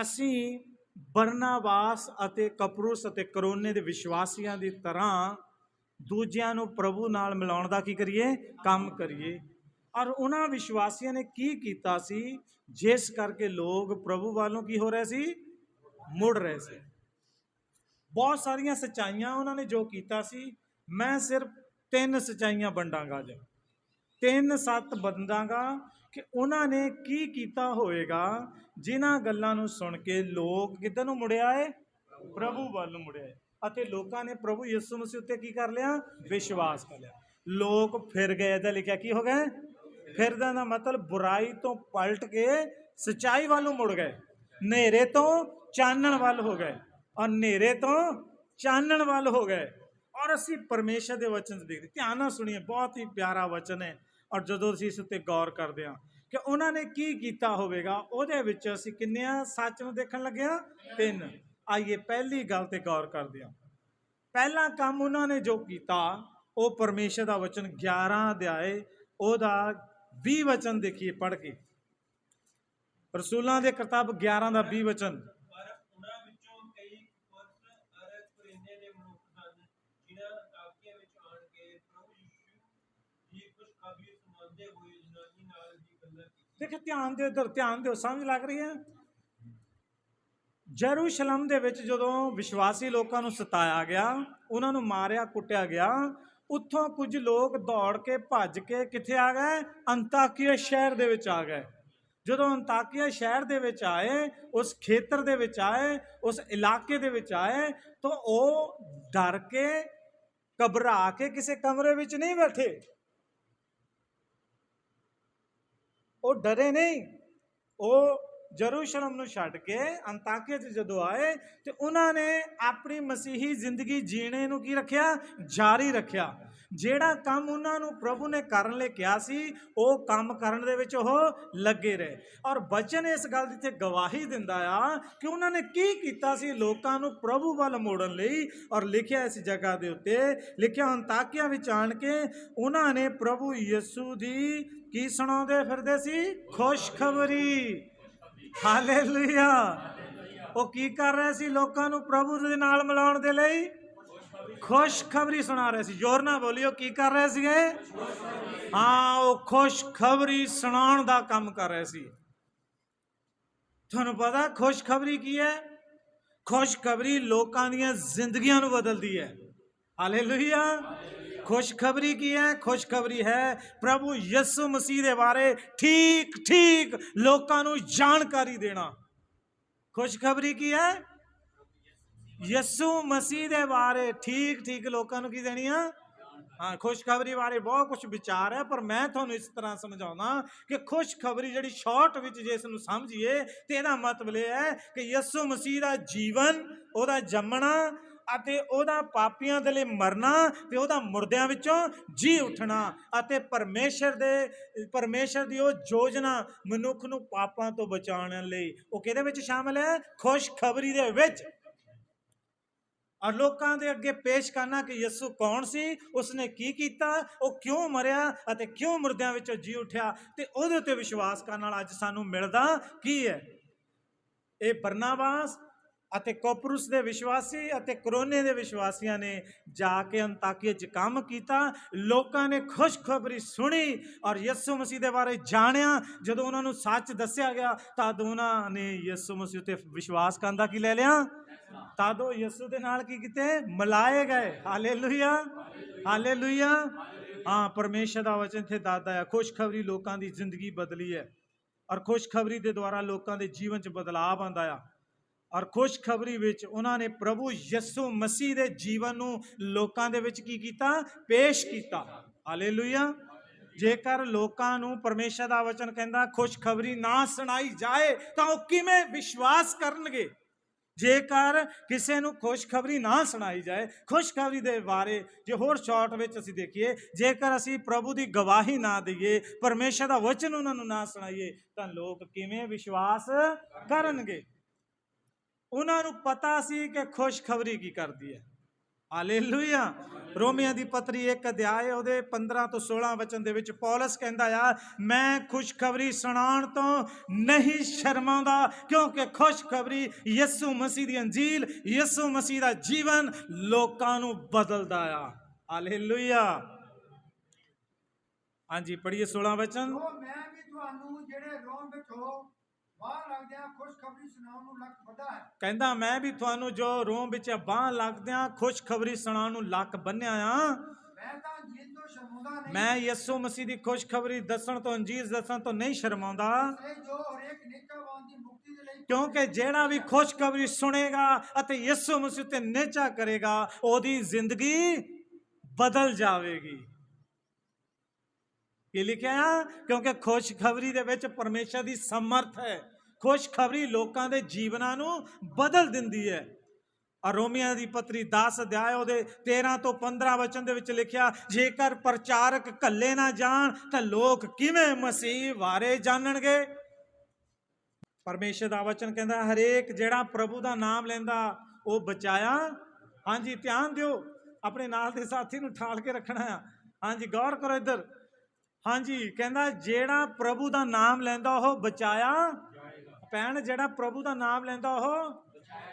ਅਸੀਂ ਬਰਨਾਬਾਸ ਅਤੇ ਕਪਰੂਸ ਅਤੇ ਕਰੋਨੇ ਦੇ ਵਿਸ਼ਵਾਸੀਆਂ ਦੀ ਤਰ੍ਹਾਂ ਦੂਜਿਆਂ ਨੂੰ ਪ੍ਰਭੂ ਨਾਲ ਮਿਲਾਉਣ ਦਾ ਕੀ ਕਰੀਏ? ਕੰਮ ਕਰੀਏ। ਔਰ ਉਹਨਾਂ ਵਿਸ਼ਵਾਸੀਆਂ ਨੇ ਕੀ ਕੀਤਾ ਸੀ? ਜਿਸ ਕਰਕੇ ਲੋਕ ਪ੍ਰਭੂ ਵੱਲੋਂ ਕੀ ਹੋ ਰਹੇ ਸੀ? ਮੁੜ ਰਹੇ ਸੀ। ਬਹੁਤ ਸਾਰੀਆਂ ਸਚਾਈਆਂ ਉਹਨਾਂ ਨੇ ਜੋ ਕੀਤਾ ਸੀ, ਮੈਂ ਸਿਰਫ ਤਿੰਨ ਸਚਾਈਆਂ ਵੰਡਾਂਗਾ ਅੱਜ। ਤਿੰਨ ਸੱਤ ਬੰਦਾਂਗਾ ਕਿ ਉਹਨਾਂ ਨੇ ਕੀ ਕੀਤਾ ਹੋਵੇਗਾ? ਜਿਨ੍ਹਾਂ ਗੱਲਾਂ ਨੂੰ ਸੁਣ ਕੇ ਲੋਕ ਕਿੱਧਰ ਨੂੰ ਮੁੜਿਆ ਏ? ਪ੍ਰਭੂ ਵੱਲ ਨੂੰ ਮੁੜਿਆ ਏ। ਅਤੇ ਲੋਕਾਂ ਨੇ ਪ੍ਰਭੂ ਯਿਸੂ ਮਸੀਹ ਉੱਤੇ ਕੀ ਕਰ ਲਿਆ? ਵਿਸ਼ਵਾਸ ਕਰ ਲਿਆ। ਲੋਕ ਫਿਰ ਗਏ ਇਹਦਾ ਲਿਖਿਆ ਕੀ ਹੋ ਗਏ ਫਿਰਦਾ ਦਾ ਮਤਲਬ ਬੁਰਾਈ ਤੋਂ ਪਲਟ ਕੇ ਸਚਾਈ ਵੱਲ ਨੂੰ ਮੁੜ ਗਏ। ਹਨੇਰੇ ਤੋਂ ਚਾਨਣ ਵੱਲ ਹੋ ਗਏ। ਔਰ ਹਨੇਰੇ ਤੋਂ ਚਾਨਣ ਵੱਲ ਹੋ ਗਏ। ਔਰ ਅਸੀਂ ਪਰਮੇਸ਼ਰ ਦੇ ਵਚਨ 'ਚ ਦੇਖਦੇ, ਧਿਆਨ ਨਾਲ ਸੁਣੀਏ, ਬਹੁਤ ਹੀ ਪਿਆਰਾ ਵਚਨ ਹੈ। ਔਰ ਜਦੋਂ ਅਸੀਂ ਇਸ ਉੱਤੇ ਗੌਰ ਕਰਦੇ ਹਾਂ ਕਿ ਉਹਨਾਂ ਨੇ ਕੀ ਕੀਤਾ ਹੋਵੇਗਾ, ਉਹਦੇ ਵਿੱਚ ਅਸੀਂ ਕਿੰਨਿਆਂ ਸੱਚ ਨੂੰ ਦੇਖਣ ਲੱਗੇ ਹਾਂ? ਤਿੰਨ। ਆਈਏ ਪਹਿਲੀ ਗੱਲ ਤੇ ਗੌਰ ਕਰਦੇ ਹਾਂ। ਪਹਿਲਾ ਕੰਮ ਉਹਨਾਂ ਨੇ ਜੋ ਕੀਤਾ, ਉਹ ਪਰਮੇਸ਼ਰ ਦਾ ਵਚਨ 11 ਅਧਿਆਏ, ਉਹਦਾ 20 ਵਚਨ ਦੇਖੀਏ, ਪੜ੍ਹ ਕੇ। ਰਸੂਲਾਂ ਦੇ ਕਿਤਾਬ 11 ਦਾ 20 ਵਚਨ। ਦੇਖੋ, ਧਿਆਨ ਦਿਓ ਇਧਰ ਧਿਆਨ ਦਿਓ, ਸਮਝ ਲੱਗ ਰਹੀ ਹੈ? ਜਰੂਸ਼ਲਮ ਦੇ ਵਿੱਚ ਜਦੋਂ ਵਿਸ਼ਵਾਸੀ ਲੋਕਾਂ ਨੂੰ ਸਤਾਇਆ ਗਿਆ, ਉਹਨਾਂ ਨੂੰ ਮਾਰਿਆ, ਕੁੱਟਿਆ ਗਿਆ, ਉੱਥੋਂ ਕੁਝ ਲੋਕ ਦੌੜ ਕੇ, ਭੱਜ ਕੇ ਕਿੱਥੇ ਆ ਗਏ? ਅੰਤਾਕੀਆ ਸ਼ਹਿਰ ਦੇ ਵਿੱਚ ਆ ਗਏ। ਜਦੋਂ ਅੰਤਾਕੀਆ ਸ਼ਹਿਰ ਦੇ ਵਿੱਚ ਆਏ, ਉਸ ਖੇਤਰ ਦੇ ਵਿੱਚ ਆਏ, ਉਸ ਇਲਾਕੇ ਦੇ ਵਿੱਚ ਆਏ, ਤਾਂ ਉਹ ਡਰ ਕੇ ਘਬਰਾ ਕੇ ਕਿਸੇ ਕਮਰੇ ਵਿੱਚ ਨਹੀਂ ਬੈਠੇ। ਉਹ ਡਰੇ ਨਹੀਂ। ਉਹ ਜਰੂਸ਼ਲਮ ਨੂੰ ਛੱਡ ਕੇ, ਅੰਤਾਕਿਆ 'ਚ ਜਦੋਂ ਆਏ, ਤੇ ਉਹਨਾਂ ਨੇ ਆਪਣੀ ਮਸੀਹੀ ਜ਼ਿੰਦਗੀ ਜੀਣੇ ਨੂੰ ਕੀ ਰੱਖਿਆ? ਜਾਰੀ ਰੱਖਿਆ। ਜਿਹੜਾ ਕੰਮ ਉਹਨਾਂ ਨੂੰ ਪ੍ਰਭੂ ਨੇ ਕਰਨ ਲਈ ਕਿਹਾ ਸੀ, ਉਹ ਕੰਮ ਕਰਨ ਦੇ ਵਿੱਚ ਉਹ ਲੱਗੇ ਰਹੇ। ਔਰ ਬਚਨ ਇਸ ਗੱਲ ਦੀ ਤੇ ਗਵਾਹੀ ਦਿੰਦਾ ਆ ਕਿ ਉਹਨਾਂ ਨੇ ਕੀ ਕੀਤਾ ਸੀ ਲੋਕਾਂ ਨੂੰ ਪ੍ਰਭੂ ਵੱਲ ਮੋੜਨ ਲਈ ਔਰ ਲਿਖਿਆ ਇਸ ਜਗ੍ਹਾ ਦੇ ਉੱਤੇ, ਲਿਖਿਆ ਅੰਤਾਕਿਆ ਵਿੱਚ ਆਣ ਕੇ ਉਹਨਾਂ ਨੇ ਪ੍ਰਭੂ ਯਿਸੂ ਦੀ ਕੀ ਸੁਣਾਉਂਦੇ ਫਿਰਦੇ ਸੀ? ਖੁਸ਼ਖਬਰੀ। ਹਾਲੇਲੂਇਆ। ਉਹ ਕੀ ਕਰ ਰਿਹਾ ਸੀ ਲੋਕਾਂ ਨੂੰ ਪ੍ਰਭੂ ਦੇ ਨਾਲ ਮਿਲਾਉਣ ਦੇ ਲਈ? ਖੁਸ਼ਖਬਰੀ ਸੁਣਾ ਰਹੇ ਸੀ। ਜ਼ੋਰ ਨਾਲ ਬੋਲਿਓ, ਕੀ ਕਰ ਰਹੇ ਸੀਗੇ? ਹਾਂ, ਉਹ ਖੁਸ਼ਖਬਰੀ ਸੁਣਾਉਣ ਦਾ ਕੰਮ ਕਰ ਰਹੇ ਸੀ। ਤੁਹਾਨੂੰ ਪਤਾ ਖੁਸ਼ਖਬਰੀ ਕੀ ਹੈ? ਖੁਸ਼ਖਬਰੀ ਲੋਕਾਂ ਦੀਆਂ ਜ਼ਿੰਦਗੀਆਂ ਨੂੰ ਬਦਲਦੀ ਹੈ। ਹਾਲੇਲੂਇਆ। ਖੁਸ਼ਖਬਰੀ ਕੀ ਹੈ? ਖੁਸ਼ਖਬਰੀ ਹੈ ਪ੍ਰਭੂ ਯਿਸੂ ਮਸੀਹ ਦੇ ਬਾਰੇ ਠੀਕ ਠੀਕ ਲੋਕਾਂ ਨੂੰ ਜਾਣਕਾਰੀ ਦੇਣਾ। ਖੁਸ਼ਖਬਰੀ ਕੀ ਹੈ? ਯਿਸੂ ਮਸੀਹ ਦੇ ਬਾਰੇ ਠੀਕ ਠੀਕ ਲੋਕਾਂ ਨੂੰ ਕੀ ਦੇਣੀ ਆ? ਹਾਂ, ਖੁਸ਼ਖਬਰੀ ਬਾਰੇ ਬਹੁਤ ਕੁਝ ਵਿਚਾਰ ਹੈ, ਪਰ ਮੈਂ ਤੁਹਾਨੂੰ ਇਸ ਤਰ੍ਹਾਂ ਸਮਝਾਉਣਾ ਕਿ ਖੁਸ਼ਖਬਰੀ ਜਿਹੜੀ ਸ਼ਾਰਟ ਵਿੱਚ ਜੇ ਇਸ ਨੂੰ ਸਮਝੀਏ ਤੇ ਇਹਦਾ ਮਤਲਬ ਇਹ ਹੈ ਕਿ ਯਿਸੂ ਮਸੀਹ ਦਾ ਜੀਵਨ, ਉਹਦਾ ਜੰਮਣਾ ਅਤੇ ਉਹਦਾ ਪਾਪੀਆਂ ਦੇ ਲਈ ਮਰਨਾ ਤੇ ਉਹਦਾ ਮੁਰਦਿਆਂ ਵਿੱਚੋਂ ਜੀ ਉੱਠਣਾ ਅਤੇ ਪਰਮੇਸ਼ਰ ਦੇ, ਪਰਮੇਸ਼ਰ ਦੀ ਉਹ ਯੋਜਨਾ ਮਨੁੱਖ ਨੂੰ ਪਾਪਾਂ ਤੋਂ ਬਚਾਉਣ ਲਈ। ਉਹ ਕਿਹਦੇ ਵਿੱਚ ਸ਼ਾਮਲ ਹੈ? ਖੁਸ਼ਖਬਰੀ ਦੇ ਵਿੱਚ। ਔਰ ਲੋਕਾਂ ਦੇ ਅੱਗੇ ਪੇਸ਼ ਕਰਨਾ ਕਿ ਯਿਸੂ ਕੌਣ ਸੀ? ਉਸਨੇ ਕੀ ਕੀਤਾ? ਉਹ ਕਿਉਂ ਮਰਿਆ ਅਤੇ ਕਿਉਂ ਮੁਰਦਿਆਂ ਵਿੱਚੋਂ ਜੀ ਉੱਠਿਆ? ਤੇ ਉਹਦੇ ਉੱਤੇ ਵਿਸ਼ਵਾਸ ਕਰਨ ਨਾਲ ਅੱਜ ਸਾਨੂੰ ਮਿਲਦਾ ਕੀ ਹੈ? ਇਹ ਬਰਨਾਬਾਸ ਅਤੇ ਕੋਪਰੂਸ ਦੇ ਵਿਸ਼ਵਾਸੀ ਅਤੇ ਕਰੋਨੇ ਦੇ ਵਿਸ਼ਵਾਸੀਆਂ ਨੇ ਜਾ ਕੇ ਅੰਤਾਕੀਆ 'ਚ ਕੰਮ ਕੀਤਾ। ਲੋਕਾਂ ਨੇ ਖੁਸ਼ਖਬਰੀ ਸੁਣੀ ਔਰ ਯਿਸੂ ਮਸੀਹ ਦੇ ਬਾਰੇ ਜਾਣਿਆ। ਜਦੋਂ ਉਹਨਾਂ ਨੂੰ ਸੱਚ ਦੱਸਿਆ ਗਿਆ, ਤਦ ਉਹਨਾਂ ਨੇ ਯਿਸੂ ਮਸੀਹ ਤੇ ਵਿਸ਼ਵਾਸ ਕਰਨ ਦਾ ਕੀ ਲੈ ਲਿਆ? ਤਦ ਉਹ ਯਿਸੂ ਦੇ ਨਾਲ ਕੀ ਕੀਤੇ? ਮਿਲਾਏ ਗਏ। ਹਾਲੇਲੂਇਆ। ਹਾਲੇਲੂਇਆ। ਹਾਂ, ਪਰਮੇਸ਼ਰ ਦਾ ਵਚਨ ਇੱਥੇ ਦਾਦਾ ਹੈ, ਖੁਸ਼ਖਬਰੀ ਲੋਕਾਂ ਦੀ ਜ਼ਿੰਦਗੀ ਬਦਲੀ ਹੈ ਔਰ ਖੁਸ਼ਖਬਰੀ ਦੇ ਦੁਆਰਾ ਲੋਕਾਂ ਦੇ ਜੀਵਨ 'ਚ ਬਦਲਾਅ ਆਉਂਦਾ ਆ। ਔਰ ਖੁਸ਼ਖਬਰੀ ਵਿੱਚ ਉਹਨਾਂ ਨੇ ਪ੍ਰਭੂ ਯਿਸੂ ਮਸੀਹ ਦੇ ਜੀਵਨ ਨੂੰ ਲੋਕਾਂ ਦੇ ਵਿੱਚ ਕੀ ਕੀਤਾ? ਪੇਸ਼ ਕੀਤਾ। ਹਾਲੇਲੂਇਆ। ਜੇਕਰ ਲੋਕਾਂ ਨੂੰ ਪਰਮੇਸ਼ਰ ਦਾ ਵਚਨ ਕਹਿੰਦਾ, ਖੁਸ਼ਖਬਰੀ ਨਾ ਸੁਣਾਈ ਜਾਏ, ਤਾਂ ਉਹ ਕਿਵੇਂ ਵਿਸ਼ਵਾਸ ਕਰਨਗੇ? ਜੇਕਰ ਕਿਸੇ ਨੂੰ ਖੁਸ਼ਖਬਰੀ ਨਾ ਸੁਣਾਈ ਜਾਏ, ਖੁਸ਼ਖਬਰੀ ਦੇ ਬਾਰੇ ਜੇ ਹੋਰ ਸ਼ਾਰਟ ਵਿੱਚ ਅਸੀਂ ਦੇਖੀਏ, ਜੇਕਰ ਅਸੀਂ ਪ੍ਰਭੂ ਦੀ ਗਵਾਹੀ ਨਾ ਦਈਏ, ਪਰਮੇਸ਼ਰ ਦਾ ਵਚਨ ਉਹਨਾਂ ਨੂੰ ਨਾ ਸੁਣਾਈਏ, ਤਾਂ ਲੋਕ ਕਿਵੇਂ ਵਿਸ਼ਵਾਸ ਕਰਨਗੇ? ਉਹਨਾਂ ਨੂੰ ਪਤਾ ਸੀ ਕਿ ਖੁਸ਼ਖਬਰੀ ਕੀ ਕਰਦੀ ਹੈ। ਹਾਲੇਲੂਇਆ। ਰੋਮੀਆਂ ਦੀ ਪਤਰੀ ਇੱਕ ਅਧਿਆਇ ਉਹਦੇ 15 ਤੋਂ 16 ਵਚਨ ਦੇ ਵਿੱਚ ਪੌਲਸ ਕਹਿੰਦਾ ਆ, ਮੈਂ ਖੁਸ਼ਖਬਰੀ ਸੁਣਾਉਣ ਤੋਂ ਨਹੀਂ ਸ਼ਰਮਾਉਂਦਾ, ਕਿਉਂਕਿ ਖੁਸ਼ਖਬਰੀ ਯਿਸੂ ਮਸੀਹ ਦੀ ਅੰਜੀਲ, ਯਿਸੂ ਮਸੀਹ ਦਾ ਜੀਵਨ ਲੋਕਾਂ ਨੂੰ ਬਦਲਦਾ ਆ। ਹਾਲੇਲੂਇਆ। ਹਾਂਜੀ, ਪੜ੍ਹੀਏ 16 ਵਚਨ। ਉਹ ਮੈਂ ਵੀ ਤੁਹਾਨੂੰ ਜਿਹੜੇ ਰੋਮ ਵਿੱਚ ਹੋ ਬਾਹਰ ਲੱਗਦਿਆਂ ਖੁਸ਼ਖਬਰੀ ਸੁਣਾਉਣ ਨੂੰ ਲੱਕ ਵੱਡਾ ਹੈ। ਕਹਿੰਦਾ ਮੈਂ ਵੀ ਤੁਹਾਨੂੰ ਜੋ ਰੋਮ ਵਿੱਚ ਬਾਹ ਲੱਗਦਿਆਂ ਖੁਸ਼ਖਬਰੀ ਸੁਣਾਉਣ ਨੂੰ ਲੱਕ ਬੰਨਿਆ ਆ। ਮੈਂ ਤਾਂ ਜੀਤ ਤੋਂ ਸ਼ਰਮਾਉਂਦਾ ਨਹੀਂ। ਮੈਂ ਯਿਸੂ ਮਸੀਹ ਦੀ ਖੁਸ਼ਖਬਰੀ ਦੱਸਣ ਤੋਂ ਅੰਜੀਰ ਦੱਸਣ ਤੋਂ ਨਹੀਂ ਸ਼ਰਮਾਉਂਦਾ। ਇਹ ਜੋ ਹਰੇਕ ਨਿਕਾਵਾਨ ਦੀ ਮੁਕਤੀ ਦੇ ਲਈ ਕਿਉਂਕਿ ਜਿਹੜਾ ਵੀ ਖੁਸ਼ਖਬਰੀ ਸੁਣੇਗਾ ਅਤੇ ਯਿਸੂ ਮਸੀਹ ਤੇ ਨਿਚਾ ਕਰੇਗਾ ਉਹਦੀ ਜ਼ਿੰਦਗੀ ਬਦਲ ਜਾਵੇਗੀ। ਕੀ ਲਿਖਿਆ ਆ? ਕਿਉਂਕਿ ਖੁਸ਼ਖਬਰੀ ਦੇ ਵਿੱਚ ਪਰਮੇਸ਼ਰ ਦੀ ਸਮਰਥ ਹੈ। ਖੁਸ਼ਖਬਰੀ ਲੋਕਾਂ ਦੇ ਜੀਵਨਾਂ ਨੂੰ ਬਦਲ ਦਿੰਦੀ ਹੈ। ਅਰੋਮੀਆਂ ਦੀ ਪਤਰੀ 10 ਅਧਿਆਇ, ਉਹਦੇ 13 ਤੋਂ 15 ਵਚਨ ਦੇ ਵਿੱਚ ਲਿਖਿਆ, ਜੇਕਰ ਪ੍ਰਚਾਰਕ ਕੱਲੇ ਨਾ ਜਾਣ, ਤਾਂ ਲੋਕ ਕਿਵੇਂ ਮਸੀਹ ਬਾਰੇ ਜਾਣਨਗੇ? ਪਰਮੇਸ਼ਰ ਦਾ ਵਚਨ ਕਹਿੰਦਾ, ਹਰੇਕ ਜਿਹੜਾ ਪ੍ਰਭੂ ਦਾ ਨਾਮ ਲੈਂਦਾ, ਉਹ ਬਚਾਇਆ? ਹਾਂਜੀ, ਧਿਆਨ ਦਿਓ, ਆਪਣੇ ਨਾਲ ਦੇ ਸਾਥੀ ਨੂੰ ਠਾਲ ਕੇ ਰੱਖਣਾ ਆ। ਹਾਂਜੀ, ਗੌਰ ਕਰੋ ਇੱਧਰ। ਹਾਂਜੀ, ਕਹਿੰਦਾ ਜਿਹੜਾ ਪ੍ਰਭੂ ਦਾ ਨਾਮ ਲੈਂਦਾ ਉਹ ਬਚਾਇਆ। ਭੈਣ, ਜਿਹੜਾ ਪ੍ਰਭੂ ਦਾ ਨਾਮ ਲੈਂਦਾ ਉਹ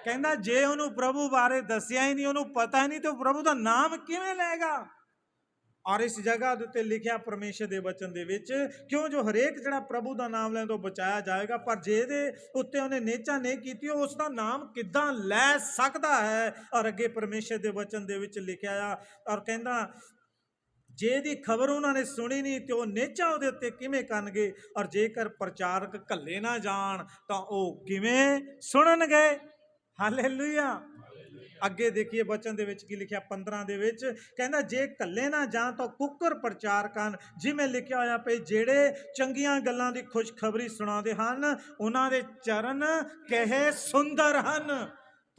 ਕਹਿੰਦਾ ਜੇ ਉਹਨੂੰ ਪ੍ਰਭੂ ਬਾਰੇ ਦੱਸਿਆ ਹੀ ਨਹੀਂ, ਉਹਨੂੰ ਪਤਾ ਹੀ ਨਹੀਂ ਤੇ ਉਹ ਪ੍ਰਭੂ ਦਾ ਨਾਮ ਕਿਵੇਂ ਲਏਗਾ? ਔਰ ਇਸ ਜਗ੍ਹਾ ਦੇ ਉੱਤੇ ਲਿਖਿਆ ਪਰਮੇਸ਼ਰ ਦੇ ਵਚਨ ਦੇ ਵਿੱਚ, ਕਿਉਂ ਜੋ ਹਰੇਕ ਜਿਹੜਾ ਪ੍ਰਭੂ ਦਾ ਨਾਮ ਲੈਂਦਾ ਉਹ ਬਚਾਇਆ ਜਾਏਗਾ, ਪਰ ਜਿਹਦੇ ਉੱਤੇ ਉਹਨੇ ਨੇਚਾ ਨਹੀਂ ਕੀਤੀ, ਉਹ ਉਸ ਦਾ ਨਾਮ ਕਿੱਦਾਂ ਲੈ ਸਕਦਾ ਹੈ? ਔਰ ਅੱਗੇ ਪਰਮੇਸ਼ਰ ਦੇ ਵਚਨ ਦੇ ਵਿੱਚ ਲਿਖਿਆ ਆ, ਔਰ ਕਹਿੰਦਾ ਜੇ ਦੀ ਖਬਰ ਉਹਨਾਂ ਨੇ ਸੁਣੀ ਨਹੀਂ ਤੇ ਉਹ ਨੇਚਾ ਉਹਦੇ ਉੱਤੇ ਕਿਵੇਂ ਕਰਨਗੇ? ਔਰ ਜੇਕਰ ਪ੍ਰਚਾਰਕ ਘੱਲੇ ਨਾ ਜਾਣ, ਤਾਂ ਉਹ ਕਿਵੇਂ ਸੁਣਨਗੇ? ਹਾਲੇਲੂਇਆ। ਅੱਗੇ ਦੇਖੀਏ ਬਚਨ ਦੇ ਵਿੱਚ ਕੀ ਲਿਖਿਆ 15 ਦੇ ਵਿੱਚ। ਕਹਿੰਦਾ, ਜੇ ਕੱਲੇ ਨਾ ਜਾਂ ਤਾਂ ਕੁੱਕਰ ਪ੍ਰਚਾਰ ਕਰਨ ਜਿਵੇਂ ਲਿਖਿਆ ਹੋਇਆ ਪਈ, ਜਿਹੜੇ ਚੰਗੀਆਂ ਗੱਲਾਂ ਦੀ ਖੁਸ਼ਖਬਰੀ ਸੁਣਾਉਂਦੇ ਹਨ, ਉਹਨਾਂ ਦੇ ਚਰਨ ਕਹੇ ਸੁੰਦਰ ਹਨ।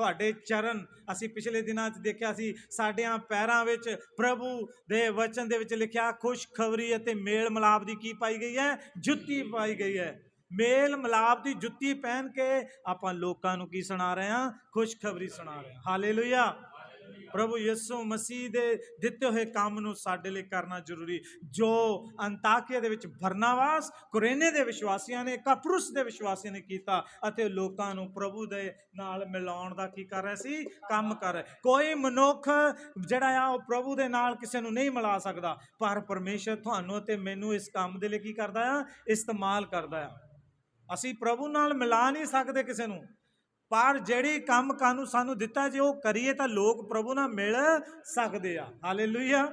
ਤੁਹਾਡੇ ਚਰਨ ਅਸੀਂ ਪਿਛਲੇ ਦਿਨਾਂ 'ਚ ਦੇਖਿਆ ਸੀ, ਸਾਡਿਆਂ ਪੈਰਾਂ ਵਿੱਚ ਪ੍ਰਭੂ ਦੇ ਵਚਨ ਦੇ ਵਿੱਚ ਲਿਖਿਆ ਖੁਸ਼ਖਬਰੀ ਅਤੇ ਮੇਲ ਮਿਲਾਪ ਦੀ ਕੀ ਪਾਈ ਗਈ ਹੈ? ਜੁੱਤੀ ਪਾਈ ਗਈ ਹੈ। ਮੇਲ ਮਿਲਾਪ ਦੀ ਜੁੱਤੀ ਪਹਿਨ ਕੇ ਆਪਾਂ ਲੋਕਾਂ ਨੂੰ ਕੀ ਸੁਣਾ ਰਹੇ ਹਾਂ? ਖੁਸ਼ਖਬਰੀ ਸੁਣਾ ਰਹੇ ਹਾਂ। ਹਾਲੇਲੂਇਆ। ਪ੍ਰਭੂ ਯਿਸੂ ਮਸੀਹ ਦੇ ਦਿੱਤੇ ਹੋਏ ਕੰਮ ਨੂੰ ਸਾਡੇ ਲਈ ਕਰਨਾ ਜ਼ਰੂਰੀ। ਜੋ ਅੰਤਾਕਿਆ ਦੇ ਵਿੱਚ ਬਰਨਾਵਾਸ ਕੁਰੇਨੇ ਦੇ ਵਿਸ਼ਵਾਸੀਆਂ ਨੇ, ਕਪਰੁਸ ਦੇ ਵਿਸ਼ਵਾਸੀਆਂ ਨੇ ਕੀਤਾ ਅਤੇ ਲੋਕਾਂ ਨੂੰ ਪ੍ਰਭੂ ਦੇ ਨਾਲ ਮਿਲਾਉਣ ਦਾ ਕੀ ਕਰ ਰਿਹਾ ਸੀ? ਕੰਮ ਕਰ ਰਿਹਾ। ਕੋਈ ਮਨੁੱਖ ਜਿਹੜਾ ਆ, ਉਹ ਪ੍ਰਭੂ ਦੇ ਨਾਲ ਕਿਸੇ ਨੂੰ ਨਹੀਂ ਮਿਲਾ ਸਕਦਾ। ਪਰ ਪਰਮੇਸ਼ਰ ਤੁਹਾਨੂੰ ਅਤੇ ਮੈਨੂੰ ਇਸ ਕੰਮ ਦੇ ਲਈ ਕੀ ਕਰਦਾ ਆ? ਇਸਤੇਮਾਲ ਕਰਦਾ ਆ। ਅਸੀਂ ਪ੍ਰਭੂ ਨਾਲ ਮਿਲਾ ਨਹੀਂ ਸਕਦੇ ਕਿਸੇ ਨੂੰ। ਪਰ ਜਿਹੜੇ ਕੰਮ ਕਾਨੂੰ ਸਾਨੂੰ ਦਿੱਤਾ ਜੇ ਉਹ ਕਰੀਏ ਤਾਂ ਲੋਕ ਪ੍ਰਭੂ ਨਾਲ ਮਿਲ ਸਕਦੇ ਆ। ਹਾਲੇਲੂਇਆ।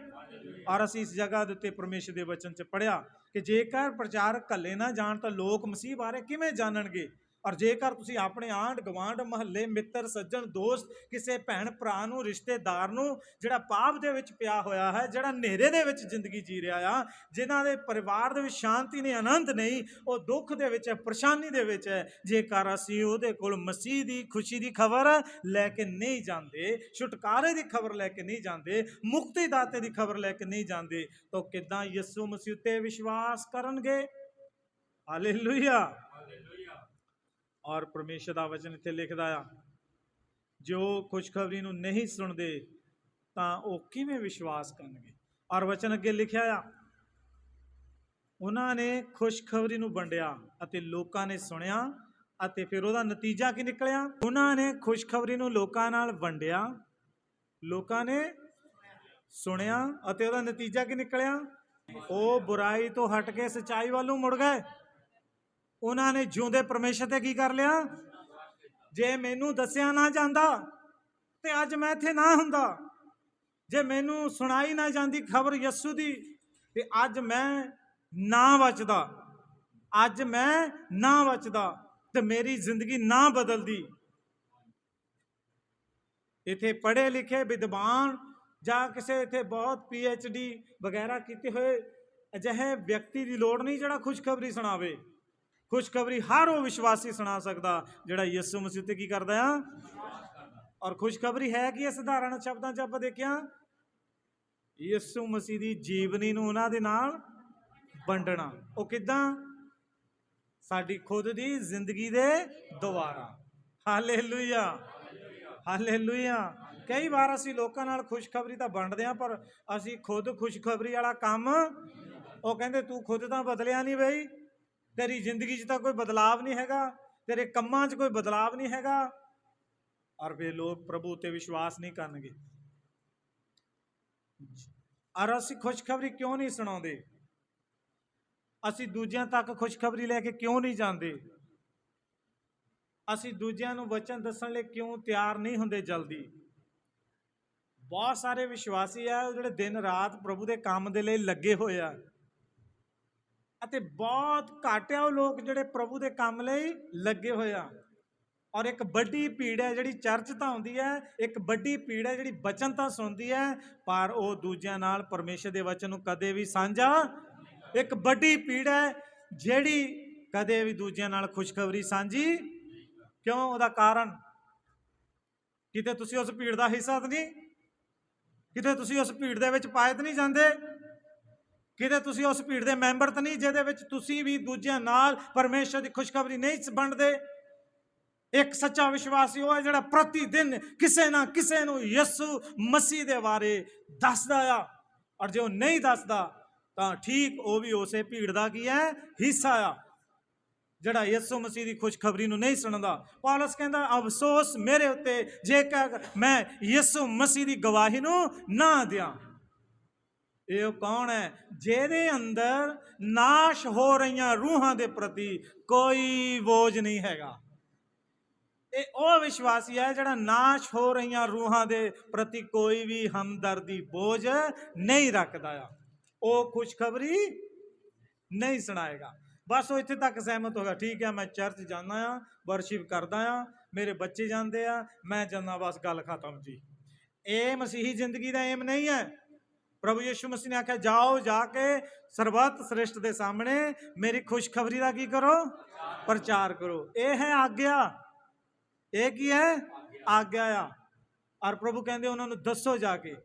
ਔਰ ਅਸੀਂ ਇਸ ਜਗ੍ਹਾ ਦੇ ਉੱਤੇ ਪਰਮੇਸ਼ਰ ਦੇ ਵਚਨ 'ਚ ਪੜਿਆ ਕਿ ਜੇਕਰ ਪ੍ਰਚਾਰਕ ਕੱਲੇ ਨਾ ਜਾਣ ਤਾਂ ਲੋਕ ਮਸੀਹ ਬਾਰੇ ਕਿਵੇਂ ਜਾਣਨਗੇ? ਔਰ ਜੇਕਰ ਤੁਸੀਂ ਆਪਣੇ ਆਂਢ ਗਵਾਂਢ ਮਹੱਲੇ, ਮਿੱਤਰ, ਸੱਜਣ, ਦੋਸਤ, ਕਿਸੇ ਭੈਣ, ਭਰਾ ਨੂੰ, ਰਿਸ਼ਤੇਦਾਰ ਨੂੰ ਜਿਹੜਾ ਪਾਪ ਦੇ ਵਿੱਚ ਪਿਆ ਹੋਇਆ ਹੈ, ਜਿਹੜਾ ਹਨੇਰੇ ਦੇ ਵਿੱਚ ਜ਼ਿੰਦਗੀ ਜੀ ਰਿਹਾ ਆ, ਜਿਨ੍ਹਾਂ ਦੇ ਪਰਿਵਾਰ ਦੇ ਵਿੱਚ ਸ਼ਾਂਤੀ ਨਹੀਂ, ਆਨੰਦ ਨਹੀਂ, ਉਹ ਦੁੱਖ ਦੇ ਵਿੱਚ ਹੈ, ਪਰੇਸ਼ਾਨੀ ਦੇ ਵਿੱਚ ਹੈ, ਜੇਕਰ ਅਸੀਂ ਉਹਦੇ ਕੋਲ ਮਸੀਹ ਦੀ ਖੁਸ਼ੀ ਦੀ ਖਬਰ ਲੈ ਕੇ ਨਹੀਂ ਜਾਂਦੇ, ਛੁਟਕਾਰੇ ਦੀ ਖਬਰ ਲੈ ਕੇ ਨਹੀਂ ਜਾਂਦੇ, ਮੁਕਤੀ ਦਾਤੇ ਦੀ ਖਬਰ ਲੈ ਕੇ ਨਹੀਂ ਜਾਂਦੇ, ਤਾਂ ਕਿੱਦਾਂ ਯਿਸੂ ਮਸੀਹ ਤੇ ਵਿਸ਼ਵਾਸ ਕਰਨਗੇ? ਹਾਲੇਲੂਇਆ। ਔਰ ਪਰਮੇਸ਼ਰ ਦਾ ਵਚਨ ਇੱਥੇ ਲਿਖਦਾ ਆ, ਜੋ ਖੁਸ਼ਖਬਰੀ ਨੂੰ ਨਹੀਂ ਸੁਣਦੇ, ਤਾਂ ਉਹ ਕਿਵੇਂ ਵਿਸ਼ਵਾਸ ਕਰਨਗੇ? ਔਰ ਵਚਨ ਅੱਗੇ ਲਿਖਿਆ ਆ, ਉਹਨਾਂ ਨੇ ਖੁਸ਼ਖਬਰੀ ਨੂੰ ਵੰਡਿਆ ਅਤੇ ਲੋਕਾਂ ਨੇ ਸੁਣਿਆ ਅਤੇ ਫਿਰ ਉਹਦਾ ਨਤੀਜਾ ਕੀ ਨਿਕਲਿਆ? ਉਹਨਾਂ ਨੇ ਖੁਸ਼ਖਬਰੀ ਨੂੰ ਲੋਕਾਂ ਨਾਲ ਵੰਡਿਆ, ਲੋਕਾਂ ਨੇ ਸੁਣਿਆ ਅਤੇ ਉਹਦਾ ਨਤੀਜਾ ਕੀ ਨਿਕਲਿਆ? ਉਹ ਬੁਰਾਈ ਤੋਂ ਹਟ ਕੇ ਸਚਾਈ ਵੱਲੋਂ ਮੁੜ ਗਏ। ਉਹਨਾਂ ਨੇ ਜਿਉਂਦੇ ਪਰਮੇਸ਼ਰ ਤੇ ਕੀ ਕਰ ਲਿਆ? ਜੇ ਮੈਨੂੰ ਦੱਸਿਆ ਨਾ ਜਾਂਦਾ ਤੇ ਅੱਜ ਮੈਂ ਇੱਥੇ ਨਾ ਹੁੰਦਾ। ਜੇ ਮੈਨੂੰ ਸੁਣਾਈ ਨਾ ਜਾਂਦੀ ਖਬਰ ਯਸੂ ਦੀ ਤੇ ਅੱਜ ਮੈਂ ਨਾ ਬਚਦਾ ਅੱਜ ਮੈਂ ਨਾ ਬਚਦਾ ਤੇ ਮੇਰੀ ਜ਼ਿੰਦਗੀ ਨਾ ਬਦਲਦੀ। ਇਥੇ ਪੜ੍ਹੇ ਲਿਖੇ ਵਿਦਵਾਨ ਜਾਂ ਕਿਸੇ ਇਥੇ ਬਹੁਤ ਪੀ ਐਚ ਡੀ ਵਗੈਰਾ ਕੀਤੇ ਹੋਏ ਅਜਿਹੇ ਵਿਅਕਤੀ ਦੀ ਲੋੜ ਨਹੀਂ ਜਿਹੜਾ ਖੁਸ਼ਖਬਰੀ ਸੁਣਾਵੇ। ਖੁਸ਼ਖਬਰੀ ਹਰ ਉਹ ਵਿਸ਼ਵਾਸੀ ਸੁਣਾ ਸਕਦਾ ਜਿਹੜਾ ਯਿਸੂ ਮਸੀਹ ਤੇ ਕੀ ਕਰਦਾ ਆ? ਔਰ ਖੁਸ਼ਖਬਰੀ ਹੈ ਕੀ ਇਹ ਸਧਾਰਨ ਸ਼ਬਦਾਂ 'ਚ ਆਪਾਂ ਦੇਖਿਆ? ਯਿਸੂ ਮਸੀਹ ਦੀ ਜੀਵਨੀ ਨੂੰ ਉਹਨਾਂ ਦੇ ਨਾਲ ਵੰਡਣਾ। ਉਹ ਕਿਦਾਂ? ਸਾਡੀ ਖੁਦ ਦੀ ਜ਼ਿੰਦਗੀ ਦੇ ਦੁਆਰਾ। ਹਾਲੇਲੂਇਆ। ਹਾਲੇਲੂਇਆ। ਕਈ ਵਾਰ ਅਸੀਂ ਲੋਕਾਂ ਨਾਲ ਖੁਸ਼ਖਬਰੀ ਤਾਂ ਵੰਡਦੇ ਹਾਂ, ਪਰ ਅਸੀਂ ਖੁਦ ਖੁਸ਼ਖਬਰੀ ਵਾਲਾ ਕੰਮ, ਉਹ ਕਹਿੰਦੇ ਤੂੰ ਖੁਦ ਤਾਂ ਬਦਲਿਆ ਨਹੀਂ ਬਈ। ਤੇਰੀ ਜ਼ਿੰਦਗੀ 'ਚ ਤਾਂ ਕੋਈ ਬਦਲਾਵ ਨਹੀਂ ਹੈਗਾ, ਤੇਰੇ ਕੰਮਾਂ 'ਚ ਕੋਈ ਬਦਲਾਵ ਨਹੀਂ ਹੈਗਾ। ਔਰ ਵੇ ਲੋਕ ਪ੍ਰਭੂ ਤੇ ਵਿਸ਼ਵਾਸ ਨਹੀਂ ਕਰਨਗੇ। ਔਰ ਅਸੀਂ ਖੁਸ਼ਖਬਰੀ ਕਿਉਂ ਨਹੀਂ ਸੁਣਾਉਂਦੇ? ਅਸੀਂ ਦੂਜਿਆਂ ਤੱਕ ਖੁਸ਼ਖਬਰੀ ਲੈ ਕੇ ਕਿਉਂ ਨਹੀਂ ਜਾਂਦੇ? ਅਸੀਂ ਦੂਜਿਆਂ ਨੂੰ ਵਚਨ ਦੱਸਣ ਲਈ ਕਿਉਂ ਤਿਆਰ ਨਹੀਂ ਹੁੰਦੇ ਜਲਦੀ? ਬਹੁਤ ਸਾਰੇ ਵਿਸ਼ਵਾਸੀ ਆ ਉਹ ਜਿਹੜੇ ਦਿਨ ਰਾਤ ਪ੍ਰਭੂ ਦੇ ਕੰਮ ਦੇ ਲਈ ਲੱਗੇ ਹੋਏ ਆ। ਅਤੇ ਬਹੁਤ ਘੱਟ ਆ ਉਹ ਲੋਕ ਜਿਹੜੇ ਪ੍ਰਭੂ ਦੇ ਕੰਮ ਲਈ ਲੱਗੇ ਹੋਏ ਆ। ਔਰ ਇੱਕ ਵੱਡੀ ਭੀੜ ਹੈ ਜਿਹੜੀ ਚਰਚ ਤਾਂ ਆਉਂਦੀ ਹੈ, ਇੱਕ ਵੱਡੀ ਭੀੜ ਹੈ ਜਿਹੜੀ ਬਚਨ ਤਾਂ ਸੁਣਦੀ ਹੈ, ਪਰ ਉਹ ਦੂਜਿਆਂ ਨਾਲ ਪਰਮੇਸ਼ਰ ਦੇ ਵਚਨ ਨੂੰ ਕਦੇ ਵੀ ਸਾਂਝਾ ਇੱਕ ਵੱਡੀ ਭੀੜ ਹੈ ਜਿਹੜੀ ਕਦੇ ਵੀ ਦੂਜਿਆਂ ਨਾਲ ਖੁਸ਼ਖਬਰੀ ਸਾਂਝੀ ਕਿਉਂ? ਉਹਦਾ ਕਾਰਨ ਕਿਤੇ ਤੁਸੀਂ ਉਸ ਭੀੜ ਦਾ ਹਿੱਸਾ ਤਾਂ ਨਹੀਂ, ਕਿਤੇ ਤੁਸੀਂ ਉਸ ਭੀੜ ਦੇ ਵਿੱਚ ਪਾਇਤ ਨਹੀਂ ਜਾਂਦੇ। ਕਿਤੇ ਤੁਸੀਂ ਉਸ ਭੀੜ ਦੇ ਮੈਂਬਰ ਤਾਂ ਨਹੀਂ ਜਿਹਦੇ ਵਿੱਚ ਤੁਸੀਂ ਵੀ ਦੂਜਿਆਂ ਨਾਲ ਪਰਮੇਸ਼ਰ ਦੀ ਖੁਸ਼ਖਬਰੀ ਨਹੀਂ ਵੰਡਦੇ? ਇੱਕ ਸੱਚਾ ਵਿਸ਼ਵਾਸੀ ਉਹ ਹੈ ਜਿਹੜਾ ਪ੍ਰਤੀ ਦਿਨ ਕਿਸੇ ਨਾ ਕਿਸੇ ਨੂੰ ਯਿਸੂ ਮਸੀਹ ਦੇ ਬਾਰੇ ਦੱਸਦਾ ਆ। ਔਰ ਜੇ ਉਹ ਨਹੀਂ ਦੱਸਦਾ, ਤਾਂ ਠੀਕ ਉਹ ਵੀ ਉਸੇ ਭੀੜ ਦਾ ਕੀ ਹੈ? ਹਿੱਸਾ ਆ। ਜਿਹੜਾ ਯਿਸੂ ਮਸੀਹ ਦੀ ਖੁਸ਼ਖਬਰੀ ਨੂੰ ਨਹੀਂ ਸੁਣਦਾ। ਪੌਲਸ ਕਹਿੰਦਾ, ਅਫਸੋਸ ਮੇਰੇ ਉੱਤੇ, ਜੇਕਰ ਮੈਂ ਯਿਸੂ ਮਸੀਹ ਦੀ ਗਵਾਹੀ ਨੂੰ ਨਾ ਦਿਆਂ ਇਹ ਉਹ ਕੌਣ ਹੈ? ਜਿਹਦੇ ਅੰਦਰ ਨਾਸ਼ ਹੋ ਰਹੀਆਂ ਰੂਹਾਂ ਦੇ ਪ੍ਰਤੀ ਕੋਈ ਬੋਝ ਨਹੀਂ ਹੈਗਾ। ਇਹ ਉਹ ਵਿਸ਼ਵਾਸੀ ਹੈ ਜਿਹੜਾ ਨਾਸ਼ ਹੋ ਰਹੀਆਂ ਰੂਹਾਂ ਦੇ ਪ੍ਰਤੀ ਕੋਈ ਵੀ ਹਮਦਰਦੀ ਬੋਝ ਨਹੀਂ ਰੱਖਦਾ ਆ। ਉਹ ਖੁਸ਼ਖਬਰੀ ਨਹੀਂ ਸੁਣਾਏਗਾ। ਬਸ ਉਹ ਇੱਥੇ ਤੱਕ ਸਹਿਮਤ ਹੋਗਾ ਠੀਕ ਹੈ, ਮੈਂ ਚਰਚ ਜਾਂਦਾ ਆ ਵਰਸ਼ਿਪ ਕਰਦਾ ਆ, ਮੇਰੇ ਬੱਚੇ ਜਾਂਦੇ ਆ, ਮੈਂ ਜਾਂਦਾ, ਬਸ ਗੱਲ ਖਤਮ ਜੀ। ਇਹ ਮਸੀਹੀ ਜ਼ਿੰਦਗੀ ਦਾ ਏਮ ਨਹੀਂ ਹੈ। ਪ੍ਰਭੂ ਯਿਸੂ ਮਸੀਹ ਨੇ ਆਖਿਆ, ਜਾਓ ਜਾ ਕੇ ਸਰਬੱਤ ਸ੍ਰਿਸ਼ਟ ਦੇ ਸਾਹਮਣੇ ਮੇਰੀ ਖੁਸ਼ਖਬਰੀ ਦਾ ਕੀ ਕਰੋ? ਪ੍ਰਚਾਰ ਕਰੋ। ਇਹ ਹੈ ਆਗਿਆ। ਇਹ ਕੀ ਹੈ? ਆਗਿਆ ਆ। ਔਰ ਪ੍ਰਭੂ ਕਹਿੰਦੇ ਉਹਨਾਂ ਨੂੰ, ਦੱਸੋ ਜਾ ਕੇ।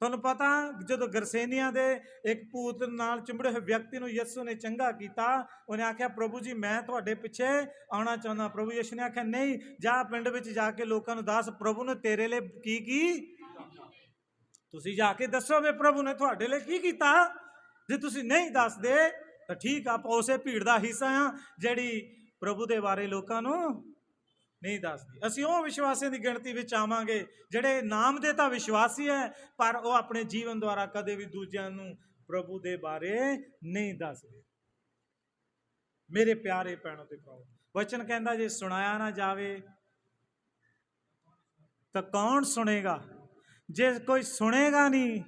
ਤੁਹਾਨੂੰ ਪਤਾ, ਜਦੋਂ ਗਰਸੇਨੀਆਂ ਦੇ ਇੱਕ ਭੂਤ ਨਾਲ ਚਿੰਬੜੇ ਹੋਏ ਵਿਅਕਤੀ ਨੂੰ ਯਿਸੂ ਨੇ ਚੰਗਾ ਕੀਤਾ, ਉਹਨੇ ਆਖਿਆ, ਪ੍ਰਭੂ ਜੀ, ਮੈਂ ਤੁਹਾਡੇ ਪਿੱਛੇ ਆਉਣਾ ਚਾਹੁੰਦਾ। ਪ੍ਰਭੂ ਯਿਸੂ ਨੇ ਆਖਿਆ, ਨਹੀਂ, ਜਾ ਪਿੰਡ ਵਿੱਚ ਜਾ ਕੇ ਲੋਕਾਂ ਨੂੰ ਦੱਸ, ਪ੍ਰਭੂ ਨੇ ਤੇਰੇ ਲਈ ਕੀ ਕੀ ਤੁਸੀਂ ਜਾ ਕੇ ਦੱਸੋ ਵੀ ਪ੍ਰਭੂ ਨੇ ਤੁਹਾਡੇ ਲਈ ਕੀ ਕੀਤਾ? ਜੇ ਤੁਸੀਂ ਨਹੀਂ ਦੱਸਦੇ, ਤਾਂ ਠੀਕ ਆ, ਆਪਾਂ ਉਸੇ ਭੀੜ ਦਾ ਹਿੱਸਾ ਆ ਜਿਹੜੀ ਪ੍ਰਭੂ ਦੇ ਬਾਰੇ ਲੋਕਾਂ ਨੂੰ ਨਹੀਂ ਦੱਸਦੀ। ਅਸੀਂ ਉਹ ਵਿਸ਼ਵਾਸੀਆਂ ਦੀ ਗਿਣਤੀ ਵਿੱਚ ਆਵਾਂਗੇ, ਜਿਹੜੇ ਨਾਮ ਦੇ ਤਾਂ ਵਿਸ਼ਵਾਸੀ ਹੈ, ਪਰ ਉਹ ਆਪਣੇ ਜੀਵਨ ਦੁਆਰਾ ਕਦੇ ਵੀ ਦੂਜਿਆਂ ਨੂੰ ਪ੍ਰਭੂ ਦੇ ਬਾਰੇ ਨਹੀਂ ਦੱਸਦੇ। ਮੇਰੇ ਪਿਆਰੇ ਭੈਣੋ ਤੇ ਭਰਾਓ ਵਚਨ ਕਹਿੰਦਾ, ਜੇ ਸੁਣਾਇਆ ਨਾ ਜਾਵੇ, ਤਾਂ ਕੌਣ ਸੁਣੇਗਾ? ਜੇ ਕੋਈ ਸੁਣੇਗਾ ਨਹੀਂ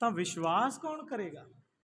ਤਾਂ ਵਿਸ਼ਵਾਸ ਕੌਣ ਕਰੇਗਾ?